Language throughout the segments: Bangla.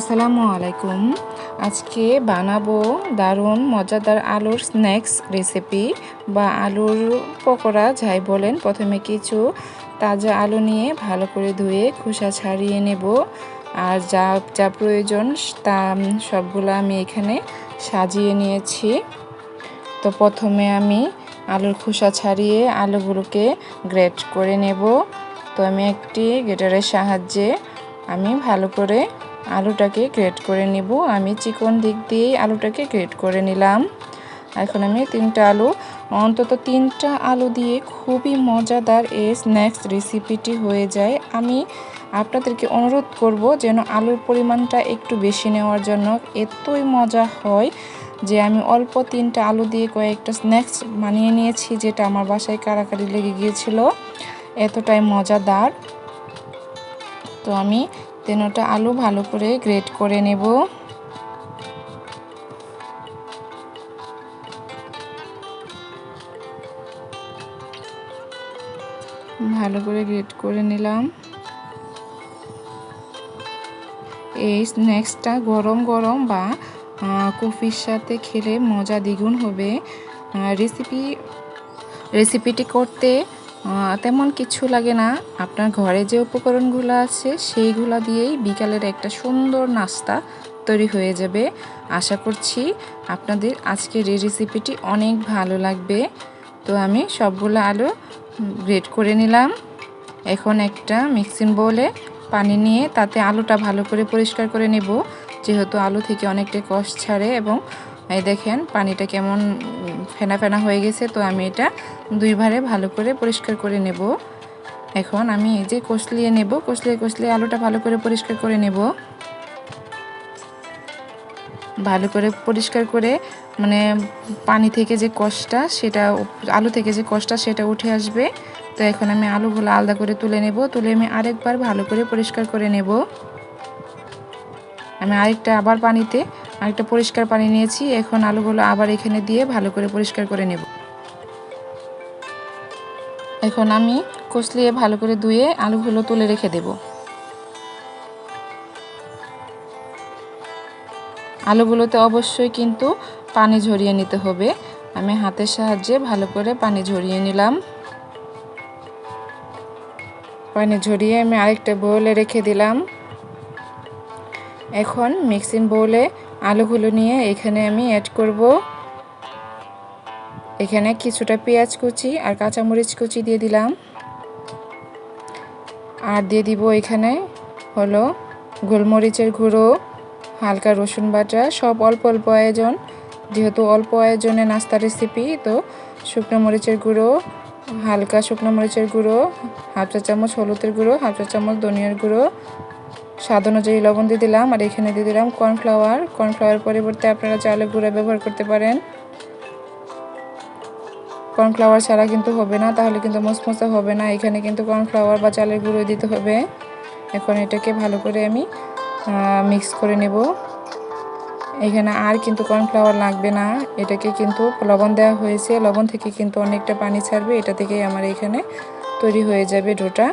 আসসালামু আলাইকুম। আজকে বানাবো দারুণ মজাদার আলুর স্ন্যাক্স রেসিপি বা আলুর পকোড়া, যাই বলেন। প্রথমে কিছু তাজা আলু নিয়ে ভালো করে ধুয়ে খোসা ছাড়িয়ে নেব। আর যা যা প্রয়োজন তা সবগুলো আমি এখানে সাজিয়ে নিয়েছি। তো প্রথমে আমি আলুর খোসা ছাড়িয়ে আলুগুলোকে গ্রেট করে নেব। তো আমি একটি গ্রেটারের সাহায্যে আমি ভালো করে আলুটাকে গ্রেট করে নিব। আমি চিকন দিক দিয়েই আলুটাকে গ্রেট করে নিলাম। এখন আমি তিনটা আলু, অন্তত তিনটা আলু দিয়ে খুবই মজাদার এই স্ন্যাক্স রেসিপিটি হয়ে যায়। আমি আপনাদেরকে অনুরোধ করব যেন আলুর পরিমাণটা একটু বেশি নেওয়ার জন্য। এতই মজা হয় যে আমি অল্প তিনটা আলু দিয়ে কয়েকটা স্ন্যাক্স বানিয়ে নিয়েছি, যেটা আমার বাসায় কারাকারি লেগে গিয়েছিল। এতটাই মজাদার। তো আমি তেনোটা আলু ভালো করে গ্রেট করে নেব। ভালো করে গ্রেট করে নিলাম। এই স্ন্যাক্সটা গরম গরম বা কফির সাথে খেলে মজা দ্বিগুণ হবে। রেসিপি রেসিপিটি করতে তেমন কিছু লাগে না। আপনার ঘরে যে উপকরণগুলো আছে, সেইগুলো দিয়েই বিকালের একটা সুন্দর নাস্তা তৈরি হয়ে যাবে। আশা করছি আপনাদের আজকের এই রেসিপিটি অনেক ভালো লাগবে। তো আমি সবগুলো আলু গ্রেট করে নিলাম। এখন একটা মিক্সিং বোলে পানি নিয়ে তাতে আলুটা ভালো করে পরিষ্কার করে নেব। যেহেতু আলু থেকে অনেকটা কষ ছাড়ে এবং এই দেখেন, পানিটা কেমন ফেনা ফেনা হয়ে গেছে, তো আমি এটা দুইবারে ভালো করে পরিষ্কার করে নেব। এখন আমি এই যে কষলিয়ে নেব, কষলিয়ে কষলিয়ে আলুটা ভালো করে পরিষ্কার করে নেব। ভালো করে পরিষ্কার করে মানে পানি থেকে যে কষটা সেটা আলু থেকে যে কষটা সেটা উঠে আসবে। তো এখন আমি আলুগুলো আলাদা করে তুলে নেব, তুলে আমি আরেকবার ভালো করে পরিষ্কার করে নেব। আমি আরেকটা আবার পানিতে আরেকটা পরিষ্কার পানি নিয়েছি। এখন আলুগুলো আবার এখানে দিয়ে ভালো করে পরিষ্কার করে নেব। এখন আমি কষলিয়ে ভালো করে ধুয়ে আলুগুলো তুলে রেখে দেব। আলুগুলোতে অবশ্যই কিন্তু পানি ঝরিয়ে নিতে হবে। আমি হাতের সাহায্যে ভালো করে পানি ঝরিয়ে নিলাম। পানি ঝরিয়ে আমি আরেকটা বোলে রেখে দিলাম। এখন মিক্সিং বোলে আলুগুলো নিয়ে এখানে আমি অ্যাড করব। এখানে কিছুটা পেঁয়াজ কুচি আর কাঁচামরিচ কুচি দিয়ে দিলাম। আর দিয়ে দিব এখানে হলো গোলমরিচের গুঁড়ো, হালকা রসুন বাটা, সব অল্প অল্প আয়োজন। যেহেতু অল্প আয়োজনে নাস্তা রেসিপি তো শুকনো মরিচের গুঁড়ো, হালকা শুকনো মরিচের গুঁড়ো, হাফ চা চামচ হলুদের গুঁড়ো, হাফ চা চামচ ধনিয়ার গুঁড়ো স্বাদ অনুযায়ী লবণ দিয়ে দিলাম আর এখানে দিয়ে দিলাম কর্নফ্লাওয়ার। কর্নফ্লাওয়ার পরিবর্তে আপনারা চালের গুঁড়া ব্যবহার করতে পারেন। কর্নফ্লাওয়ার ছাড়া কিন্তু হবে না, তাহলে কিন্তু মসমসা হবে না। এখানে কিন্তু কর্নফ্লাওয়ার বা চালের গুঁড়ো দিতে হবে। এখন এটাকে ভালো করে আমি মিক্স করে নেব। এখানে আর কিন্তু কর্নফ্লাওয়ার লাগবে না। এটাকে কিন্তু লবণ দেওয়া হয়েছে। লবণ থেকে কিন্তু অনেকটা পানি ছাড়বে। এটা থেকেই আমার এখানে তৈরি হয়ে যাবে ডোটা।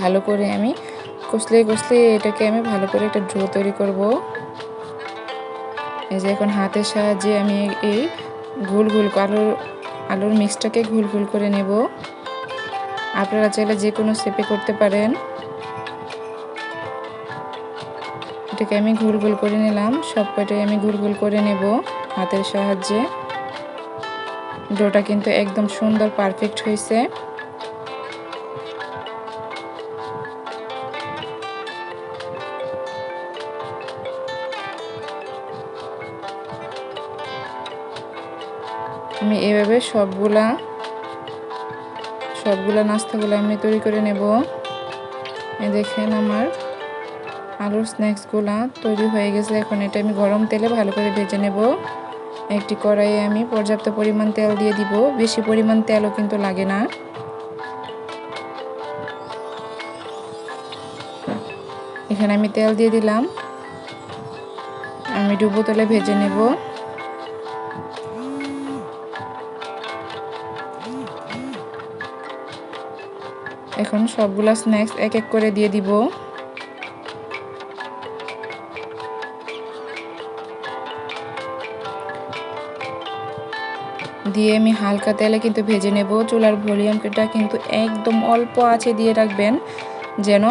ভালো করে আমি কষলে কষলে এটাকে আমি ভালো করে একটা ড্রো তৈরি করব। এই যে এখন হাতের সাহায্যে আমি এই গোল গোল আলুর আলুর মিক্সটাকে ঘুল ঘুল করে নেব। আপনারা চাইলে যে কোনো শেপে করতে পারেন। এটাকে আমি ঘুল ঘুল করে নিলাম। সব কটাই আমি ঘুল ঘুল করে নেব হাতের সাহায্যে। ডোটা কিন্তু একদম সুন্দর পারফেক্ট হয়েছে। আমি এভাবে সবগুলা সবগুলা নাস্তাগুলো আমি তৈরি করে নেব। এই দেখেন আমার আলুর স্ন্যাক্সগুলা তৈরি হয়ে গেছে। এখন এটা আমি গরম তেলে ভালো করে ভেজে নেব। একটি কড়াইয়ে আমি পর্যাপ্ত পরিমাণ তেল দিয়ে দিব। বেশি পরিমাণ তেলও কিন্তু লাগে না। এখানে আমি তেল দিয়ে দিলাম। আমি ডুবো তেলে ভেজে নেব। এখন সবগুলো স্ন্যাক্স এক এক করে দিয়ে দিব। দিয়ে আমি হালকা তেলে কিন্তু ভেজে নেব। চুলার ভলিউমটা কিন্তু একদম অল্প আছে দিয়ে রাখবেন, যেন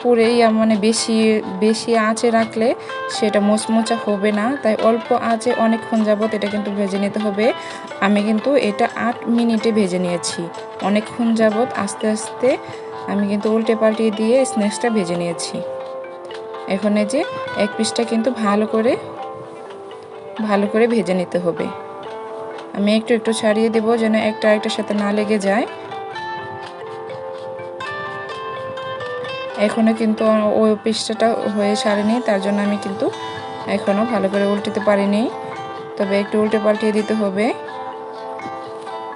পুরেই মানে বেশি বেশি আঁচে রাখলে সেটা মোচমোচা হবে না। তাই অল্প আঁচে অনেকক্ষণ যাবত এটা কিন্তু ভেজে নিতে হবে। আমি কিন্তু এটা আট মিনিটে ভেজে নিয়েছি। অনেকক্ষণ যাবৎ আস্তে আস্তে আমি কিন্তু উল্টে পাল্টিয়ে দিয়ে স্ন্যাক্সটা ভেজে নিয়েছি। এখন এই যে এক পিসটা কিন্তু ভালো করে ভালো করে ভেজে নিতে হবে। আমি একটু একটু ছাড়িয়ে দেবো যেন একটা একটার সাথে না লেগে যায়। এখনও কিন্তু ওই পৃষ্ঠাটা হয়ে সারেনি, তার জন্য আমি কিন্তু এখনও ভালো করে উল্টিতে পারিনি। তবে একটু উল্টে পাল্টিয়ে দিতে হবে।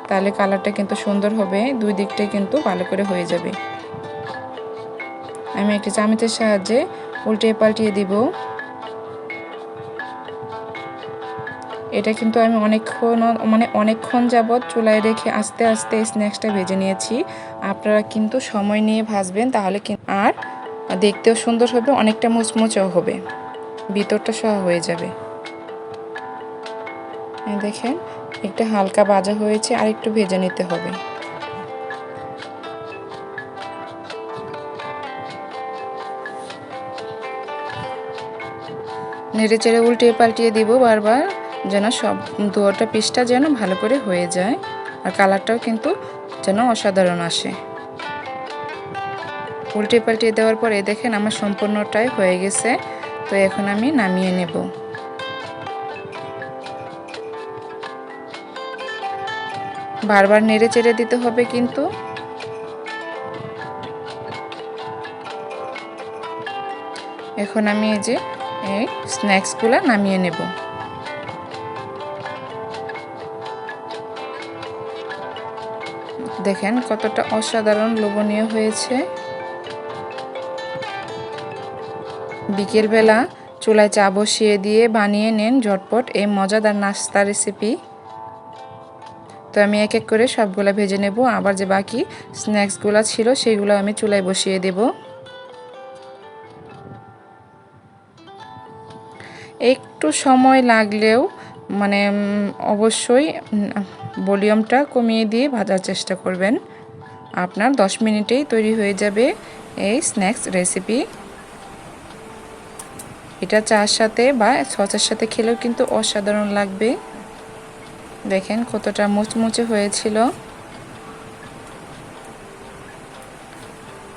তাহলে কালারটা কিন্তু সুন্দর হবে, দুই দিকটাই কিন্তু ভালো করে হয়ে যাবে। আমি একটি চামচের সাহায্যে উল্টে পাল্টিয়ে দিব। এটা কিন্তু আমি অনেকক্ষণ মানে অনেকক্ষণ যাবৎ চুলায় রেখে আস্তে আস্তে স্ন্যাক্সটা ভেজে নিয়েছি। আপনারা কিন্তু সময় নিয়ে ভাজবেন, তাহলে আর দেখতেও সুন্দর হবে, অনেকটা মুচমুচেও হবে। ভিতরটা সহ হয়ে যাবে। দেখেন, একটা হালকা ভাজা হয়েছে, আর একটু ভেজে নিতে হবে। নেড়ে চেড়ে উল্টিয়ে পাল্টিয়ে দিব বারবার। যেন সব দুয়োটা পিসটা যেন ভালো করে হয়ে যায় আর কালারটাও কিন্তু যেন অসাধারণ আসে। উল্টে পাল্টিয়ে দেওয়ার পরে দেখেন আমার সম্পূর্ণটাই হয়ে গেছে, তো এখন আমি নামিয়ে নেব। বারবার নেড়ে চেড়ে দিতে হবে কিন্তু। এখন আমি এই যে এই স্ন্যাক্সগুলো নামিয়ে নেব। দেখেন কতটা অসাধারণ লোভনীয় হয়েছে। বিকেলবেলা চুলায় চা বসিয়ে দিয়ে বানিয়ে নেন ঝটপট এই মজাদার নাস্তা রেসিপি তো আমি এক এক করে সবগুলো ভেজে নেব, আবার যে বাকি স্ন্যাক্সগুলো ছিল সেগুলো আমি চুলায় বসিয়ে দেব। একটু সময় লাগলেও মানে অবশ্যই ভলিউমটা কমিয়ে দিয়ে ভাজার চেষ্টা করবেন। আপনার 10 মিনিটেই তৈরি হয়ে যাবে এই স্ন্যাক্স রেসিপি। এটা চার সাথে বা সচের সাথে খেলেও কিন্তু অসাধারণ লাগবে। দেখেন কতটা মুচমুচে হয়েছিল।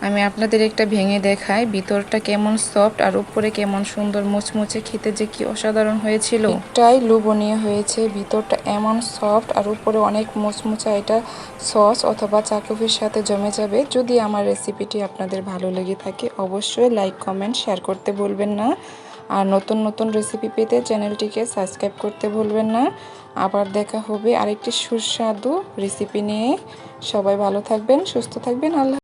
আমি আপনাদের একটা ভেঙে দেখাই, ভিতরটা কেমন সফট আর উপরে কেমন সুন্দর মুচমুচে খেতে যে কি অসাধারণ হয়েছিল। এটাই লোভনীয় হয়েছে, ভিতরটা এমন সফট আর উপরে অনেক মুচমুচা এটা সস অথবা চাকুফির সাথে জমে যাবে। যদি আমার রেসিপিটি আপনাদের ভালো লেগে থাকে, অবশ্যই লাইক কমেন্ট শেয়ার করতে ভুলবেন না। আর নতুন নতুন রেসিপি পেতে চ্যানেলটিকে সাবস্ক্রাইব করতে ভুলবেন না। আবার দেখা হবে আরেকটি সুস্বাদু রেসিপি নিয়ে। সবাই ভালো থাকবেন, সুস্থ থাকবেন, আল্লাহ